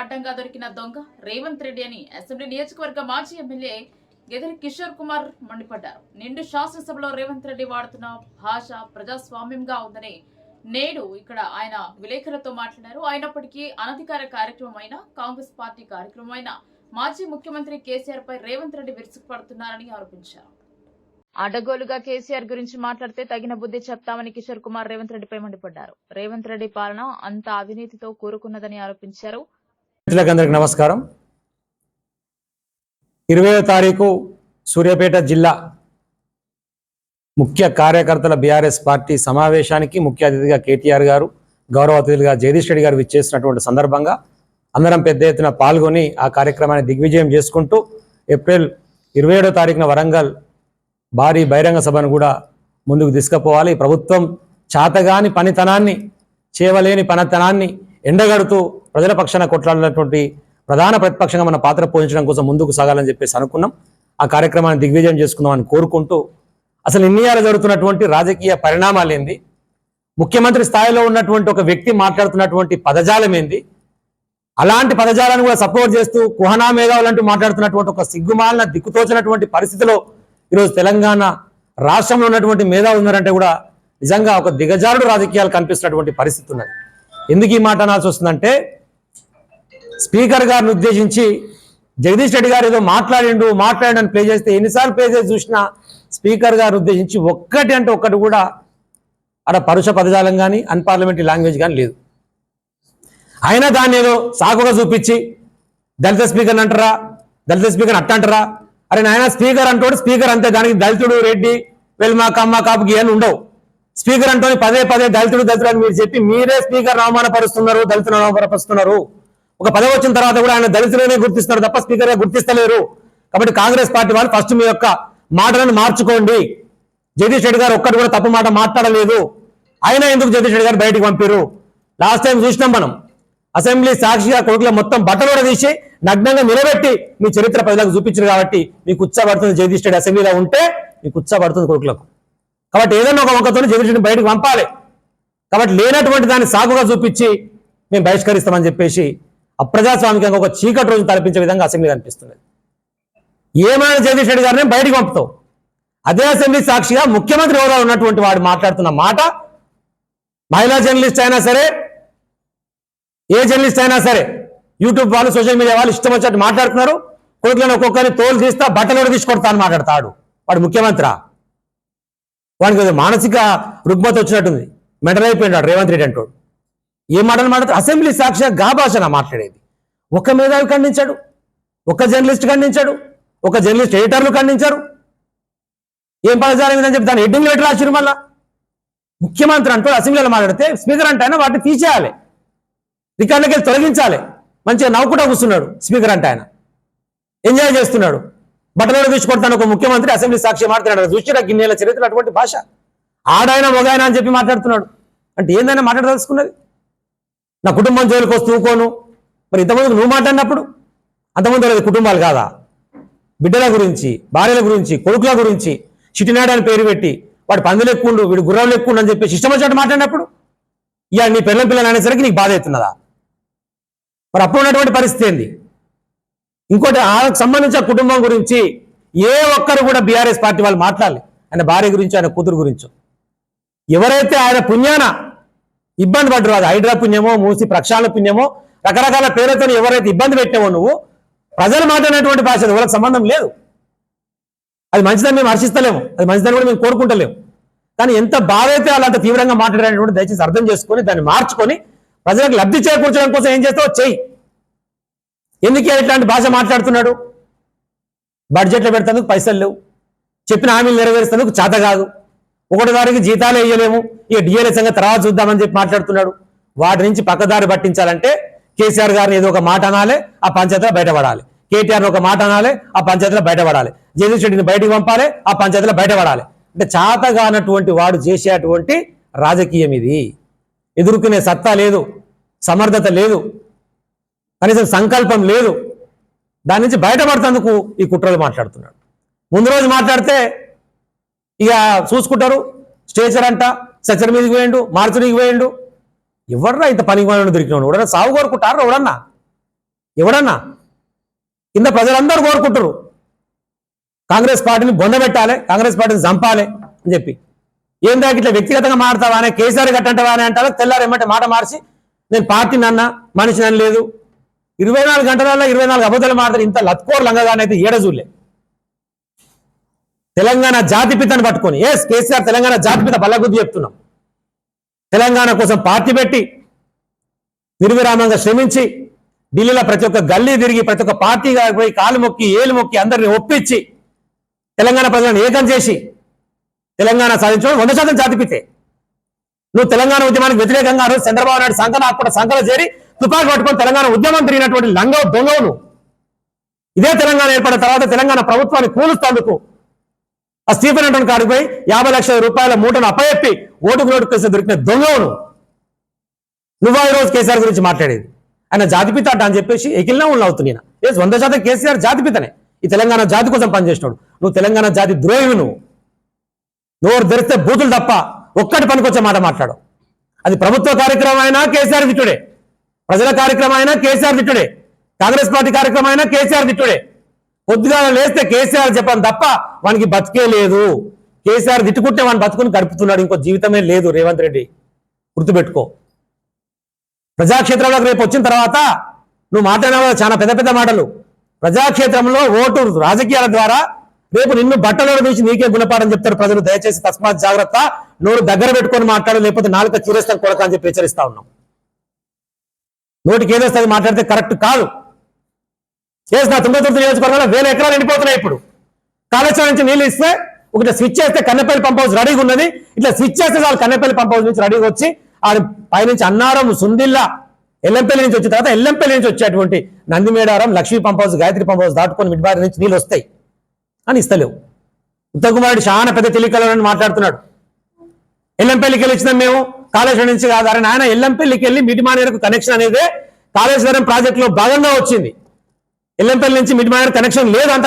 అడ్డంగా దొరికిన దొంగ రేవంత్ రెడ్డి అని అసెంబ్లీ నియోజకవర్గ మాజీ ఎమ్మెల్యే ఎదురు కిషోర్ కుమార్ మండిపడ్డారు. నిండు శాసనసభలో రేవంత్ రెడ్డి వాడుతున్న భాష ప్రజాస్వామ్యంగా ఉందని నేడు ఇక్కడ ఆయన విలేకరులతో మాట్లాడారు. అయినప్పటికీ అనధికార కార్యక్రమం అయినా కాంగ్రెస్ పార్టీ కార్యక్రమం అయినా మాజీ ముఖ్యమంత్రి కేసీఆర్ పై రేవంత్ రెడ్డి విరుచుకుపడుతున్నారని ఆరోపించారు. అడగోలుగా కేసీఆర్ గురించి మాట్లాడితే తగిన బుద్ధి చెప్తామని కిషోర్ కుమార్ రేవంత్ రెడ్డిపై మండిపడ్డారు. రేవంత్ రెడ్డి పాలన అంత అవినీతితో కూరుకున్నదని ఆరోపించారు. మిత్రులకు అందరికి నమస్కారం. ఇరవయో తారీఖు సూర్యాపేట జిల్లా ముఖ్య కార్యకర్తల బీఆర్ఎస్ పార్టీ సమావేశానికి ముఖ్య అతిథిగా కేటీఆర్ గారు గౌరవ అతిథులుగా జగదీష్ రెడ్డి గారు విచ్చేసినటువంటి సందర్భంగా అందరం పెద్ద ఎత్తున పాల్గొని ఆ కార్యక్రమాన్ని దిగ్విజయం చేసుకుంటూ ఏప్రిల్ ఇరవై ఏడో తారీఖున వరంగల్ భారీ బహిరంగ సభను కూడా ముందుకు తీసుకుపోవాలి. ప్రభుత్వం చాతగాని పనితనాన్ని చేయవలేని పనితనాన్ని ఎండగడుతూ ప్రజల పక్షాన కొట్లాడినటువంటి ప్రధాన ప్రతిపక్షంగా మన పాత్ర పోషించడం కోసం ముందుకు సాగాలని చెప్పేసి అనుకున్నాం. ఆ కార్యక్రమాన్ని దిగ్విజయం చేసుకుందామని కోరుకుంటూ అసలు ఇన్నియాలు జరుగుతున్నటువంటి రాజకీయ పరిణామాలు ఏంది? ముఖ్యమంత్రి స్థాయిలో ఉన్నటువంటి ఒక వ్యక్తి మాట్లాడుతున్నటువంటి పదజాలం ఏంది? అలాంటి పదజాలను కూడా సపోర్ట్ చేస్తూ కుహనా మేధావులంటూ మాట్లాడుతున్నటువంటి ఒక సిగ్గుమాలిన దిక్కుతోచినటువంటి పరిస్థితిలో ఈరోజు తెలంగాణ రాష్ట్రంలో ఉన్నటువంటి మేధావులు ఉన్నారంటే కూడా నిజంగా ఒక దిగజారుడు రాజకీయాలు కనిపిస్తున్నటువంటి పరిస్థితి ఉన్నది. ఎందుకు ఈ మాట అనాల్సి వస్తుందంటే స్పీకర్ గారిని ఉద్దేశించి జగదీష్ రెడ్డి గారు ఏదో మాట్లాడిండు మాట్లాడండి అని ప్లే చేస్తే ఎన్నిసార్లు ప్లే చేసి చూసినా స్పీకర్ గారిని ఉద్దేశించి ఒక్కటి అంటే ఒక్కటి కూడా అక్కడ పరుష పదజాలం కానీ అన్పార్లమెంటరీ లాంగ్వేజ్ కానీ లేదు. అయినా దాన్ని ఏదో సాకుగా చూపించి దళిత స్పీకర్ అంటారా దళిత స్పీకర్ అట్ట అంటారా? అరే నాయన స్పీకర్ అంటాడు స్పీకర్ అంతే దానికి దళితుడు రెడ్డి వెల్మా కమ్మ కాపుకి ఏమి ఉండవు. స్పీకర్ అంటోని పదే పదే దళితుడు దళితుడు అని మీరు చెప్పి మీరే స్పీకర్ అవమానపరుస్తున్నారు దళితులను అవమానపరుస్తున్నారు. ఒక పదవి వచ్చిన తర్వాత కూడా ఆయన దళితులనే గుర్తిస్తున్నారు తప్ప స్పీకర్ గుర్తిస్తలేరు. కాబట్టి కాంగ్రెస్ పార్టీ వాళ్ళు ఫస్ట్ మీ యొక్క మాటలను మార్చుకోండి. జగదీష్ రెడ్డి గారు ఒక్కటి కూడా తప్పు మాట మాట్లాడలేదు. అయినా ఎందుకు జగదీష్ రెడ్డి గారు బయటకు పంపారు లాస్ట్ టైం చూసినాం మనం. అసెంబ్లీ సాక్షిగా కొడుకుల మొత్తం బట్టలు తీసి నగ్నంగా నిలబెట్టి మీ చరిత్ర ప్రజలకు చూపించారు కాబట్టి మీకు ఉత్సాహపడుతుంది జగదీష్ రెడ్డి అసెంబ్లీలో ఉంటే మీకు ఉత్సాహపడుతుంది కొడుకులకు కాబట్టి ఏదైనా ఒక వంకతో జగదీష్ బయటకు పంపాలి. కాబట్టి లేనటువంటి దాన్ని సాగుగా చూపించి మేము బహిష్కరిస్తామని చెప్పేసి అప్రజాస్వామికంగా ఒక చీకటి రోజు తలపించే విధంగా అసెంబ్లీ కనిపిస్తున్నది. ఏమైనా జగదీష్ రెడ్డి గారిని బయటికి పంపుతావు. అదే అసెంబ్లీ సాక్షిగా ముఖ్యమంత్రి హోదా ఉన్నటువంటి వాడు మాట్లాడుతున్న మాట మహిళా జర్నలిస్ట్ అయినా సరే ఏ జర్నలిస్ట్ అయినా సరే యూట్యూబ్ వాళ్ళు సోషల్ మీడియా వాళ్ళు ఇష్టం వచ్చినట్టు మాట్లాడుతున్నారు. కొడుకులను ఒక్కొక్కరిని తోలు తీస్తా బట్టలు తీసుకొడతా అని మాట్లాడతాడు వాడు ముఖ్యమంత్రి? వానికి మానసిక రుగ్మత వచ్చినట్టుంది. మెంటల్ అయిపోయినాడు రేవంత్ రెడ్డి అంటాడు ఏ మాటలు మాట్లాడు అసెంబ్లీ సాక్షిగా గా భాషన మాట్లాడేది ఒక మేధావి ఖండించాడు ఒక జర్నలిస్ట్ ఖండించాడు ఒక జర్నలిస్ట్ ఎడిటర్లు ఖండించారు. ఏం పదజాలం ఇదని చెప్పి దాని హెడ్డింగ్ లెటర్ రాసిరు మళ్ళా. ముఖ్యమంత్రి అంటూ అసెంబ్లీలో మాట్లాడితే స్పీకర్ అంటే ఆయన వాటిని తీసేయాలి. రికార్డులకి తొలగించాలి. మంచిగా నవ్వుకుంటా కూర్చున్నాడు స్పీకర్ అంటే ఆయన. ఎంజాయ్ చేస్తున్నాడు. బట్టలను తీసుకొడతాను ఒక ముఖ్యమంత్రి అసెంబ్లీ సాక్షి మాట్లాడాడు. చూసిరా గిన్నెల చరిత్ర అటువంటి భాష? ఆడాయన మొగాయన అని చెప్పి మాట్లాడుతున్నాడు. అంటే ఏందైనా మాట్లాడదలుచుకున్నది? నా కుటుంబం జోలికి వస్తూ ఊకోను. మరి ఇంతమంది నువ్వు మాట్లాడినప్పుడు అంతమంది లేదు కుటుంబాలు కాదా? బిడ్డల గురించి భార్యల గురించి కొడుకుల గురించి చిటినాడు అని పేరు పెట్టి వాడు పందులు ఎక్కుండు వీడు గుర్రాలు ఎక్కుండు అని చెప్పి ఇష్టం వచ్చినట్టు మాట్లాడినప్పుడు ఇక నీ పిల్లల పిల్లలు అనేసరికి నీకు బాధ అవుతున్నదా? మరి అప్పుడు ఉన్నటువంటి పరిస్థితి ఏంది? ఇంకోటి ఆయనకు సంబంధించిన కుటుంబం గురించి ఏ ఒక్కరు కూడా బీఆర్ఎస్ పార్టీ వాళ్ళు మాట్లాడాలి. ఆయన భార్య గురించి ఆయన కూతురు గురించో. ఎవరైతే ఆయన పుణ్యాన ఇబ్బంది పడ్డరు అది హైడ్రా పుణ్యమో మూసి ప్రక్షాళన పుణ్యమో రకరకాల పేరుతో ఎవరైతే ఇబ్బంది పెట్టావో నువ్వు ప్రజలు మాట్లాడినటువంటి భాష ఎవరికి వాళ్ళకి సంబంధం లేదు. అది మంచిదని మేము హర్షిస్తలేము. అది మంచిదని కూడా మేము కోరుకుంటలేము. కానీ ఎంత బాధ అయితే వాళ్ళు అంత తీవ్రంగా మాట్లాడేటువంటి దయచేసి అర్థం చేసుకొని దాన్ని మార్చుకొని ప్రజలకు లబ్ధి చేకూర్చడం కోసం ఏం చేస్తావో చెయ్యి. ఎందుకే ఇట్లాంటి భాష మాట్లాడుతున్నాడు? బడ్జెట్లో పెడతందుకు పైసలు లేవు. చెప్పిన హామీలు నెరవేరుస్తానికి చేత కాదు. ఒకటిదారికి జీతాలు వేయలేము ఇక డిఎల్ఏ సంగతి తర్వాత చూద్దామని చెప్పి మాట్లాడుతున్నాడు. వాటి నుంచి పక్కదారి పట్టించాలంటే కేసీఆర్ గారిని ఏదో ఒక మాట అనాలి ఆ పంచాయతీలో బయటపడాలి. కేటీఆర్ ఒక మాట అనాలి ఆ పంచాయతీలో బయటపడాలి. జగదీష్ రెడ్డిని బయటికి పంపాలి ఆ పంచాయతీలో బయటపడాలి. అంటే చాతగానటువంటి వాడు చేసేటువంటి రాజకీయం ఇది. ఎదుర్కొనే సత్తా లేదు సమర్థత లేదు. కనీసం సంకల్పం లేదు. దాని నుంచి బయటపడుతందుకు ఈ కుట్రలు మాట్లాడుతున్నాడు. ముందు రోజు మాట్లాడితే ఇక చూసుకుంటారు. స్టేచర్ అంట సచర్ మీదకి పోయిండు మార్చుడికి పోయిండు. ఎవడన్నా ఇంత పనికి మనం దొరికినాడు? ఎవడన్నా సాగు కోరుకుంటారు? ఎవడన్నా? ఎవడన్నా? కింద ప్రజలందరూ కోరుకుంటారు. కాంగ్రెస్ పార్టీని బొందబెట్టాలి కాంగ్రెస్ పార్టీని చంపాలి అని చెప్పి. ఏం దాకా ఇట్లా వ్యక్తిగతంగా మాడతావా అనే కేసీఆర్ కట్టంటావా అని అంటారు. తెల్లారు ఏమంటే మాట మార్చి నేను పార్టీని అన్నా మనిషిని నన్ను లేదు. ఇరవై నాలుగు గంటలలో ఇరవై నాలుగు అబద్ధాలు మాట్లాడి ఇంత లత్కోర్ లంగగానైతే ఏడ చూడలే. తెలంగాణ జాతిపితని పట్టుకొని ఎస్ కేసీఆర్ తెలంగాణ జాతిపిత బల్లగుద్ది చెప్తున్నాం. తెలంగాణ కోసం పార్టీ పెట్టి నిర్విరామంగా శ్రమించి ఢిల్లీలో ప్రతి ఒక్క గల్లీ తిరిగి ప్రతి ఒక్క పార్టీగా పోయి కాలు మొక్కి ఏలు మొక్కి అందరిని ఒప్పించి తెలంగాణ ప్రజలను ఏకం చేసి తెలంగాణ సాధించడం వంద శాతం జాతిపితే నువ్వు తెలంగాణ ఉద్యమానికి వ్యతిరేకంగా రోజు చంద్రబాబు నాయుడు సంఘం ఆకుండా సంఘాలు చేరి తుపాకు పట్టుకొని తెలంగాణ ఉద్యమం తిరిగినటువంటి లంగ దొంగవును. ఇదే తెలంగాణ ఏర్పడిన తర్వాత తెలంగాణ ప్రభుత్వాన్ని కూలుస్తందుకు ఆ స్టీఫెన్ అంటోన్ కాడికి పోయి యాభై లక్షల రూపాయల మూటను అప్పయెప్పి ఓటుకు నోటు కేసు దొరికిన దొంగవును. నువ్వు ఈ రోజు కేసీఆర్ గురించి మాట్లాడేది? ఆయన జాతిపిత అంట అని చెప్పేసి ఎకిలినా ఉన్న అవుతున్నాయి ఎస్ వంద శాతం కేసీఆర్ జాతిపితనే ఈ తెలంగాణ జాతి కోసం పనిచేసినాడు. నువ్వు తెలంగాణ జాతి ద్రోహివి నువ్వు నోరు తెరిస్తే బూతులు తప్ప ఒక్కటి పనికొచ్చే మాట మాట్లాడు అది ప్రభుత్వ కార్యక్రమం అయినా కేసీఆర్ తిట్టుడే ప్రజల కార్యక్రమం అయినా కేసీఆర్ తిట్టుడే. కాంగ్రెస్ పార్టీ కార్యక్రమం అయినా కేసీఆర్ తిట్టుడే. పొద్దుగా లేస్తే కేసీఆర్ చెప్పాను తప్ప వానికి బతికే లేదు. కేసీఆర్ తిట్టుకుంటే వాడిని బతుకుని గడుపుతున్నాడు. ఇంకో జీవితమే లేదు రేవంత్ రెడ్డి. గుర్తుపెట్టుకో. ప్రజాక్షేత్రంలోకి రేపు వచ్చిన తర్వాత నువ్వు మాట్లాడిన చాలా పెద్ద పెద్ద మాటలు. ప్రజాక్షేత్రంలో ఓటు రాజకీయాల ద్వారా రేపు నిన్ను బట్టలో చూసి నీకే గుణపాఠం చెప్తారు ప్రజలు. దయచేసి తస్మాత్ జాగ్రత్త. నోరు దగ్గర పెట్టుకొని మాట్లాడు లేకపోతే నాలుక చీరేస్తాను కొడక అని చెప్పి హెచ్చరిస్తా ఉన్నాం. నోటికి ఏదొస్తుంది మాట్లాడితే కరెక్ట్ కాదు. చేసిన తుంగతుర్తి నియోజకవర్గంలో వేల ఎకరాలు ఎండిపోతున్నాయి ఇప్పుడు. కాళేశ్వరం నుంచి నీళ్ళు ఇస్తే ఒకటి స్విచ్ చేస్తే కన్నెపల్లి పంప్ హౌస్ రెడీగా ఉన్నది. ఇట్లా స్విచ్ చేస్తే చాలు కన్నెపల్లి పంప్ హౌస్ నుంచి రెడీగా వచ్చి అది పైనుంచి అన్నారం సుందిల్లా ఎల్లంపల్లి నుంచి వచ్చిన తర్వాత ఎల్లంపల్లి నుంచి వచ్చేటువంటి Nandimedaram Lakshmi pump house Gayatri pump house దాటుకొని మిడ్బారి నుంచి నీళ్ళు వస్తాయి. అని ఇస్తలేవు. ఉత్తమ్ కుమారుడు చాలా పెద్ద తెలియకలని మాట్లాడుతున్నాడు. ఎల్లంపల్లికి వెళ్ళి వచ్చినాం మేము. కాళేశ్వరం నుంచి కాదని ఆయన నాయన ఎల్లంపల్లికి వెళ్ళి మిడిమానేరకు కనెక్షన్ అనేది కాళేశ్వరం ప్రాజెక్టులో భాగంగా వచ్చింది. ఎల్లంపల్లి నుంచి మిడిమానేరు కనెక్షన్ లేదు అంత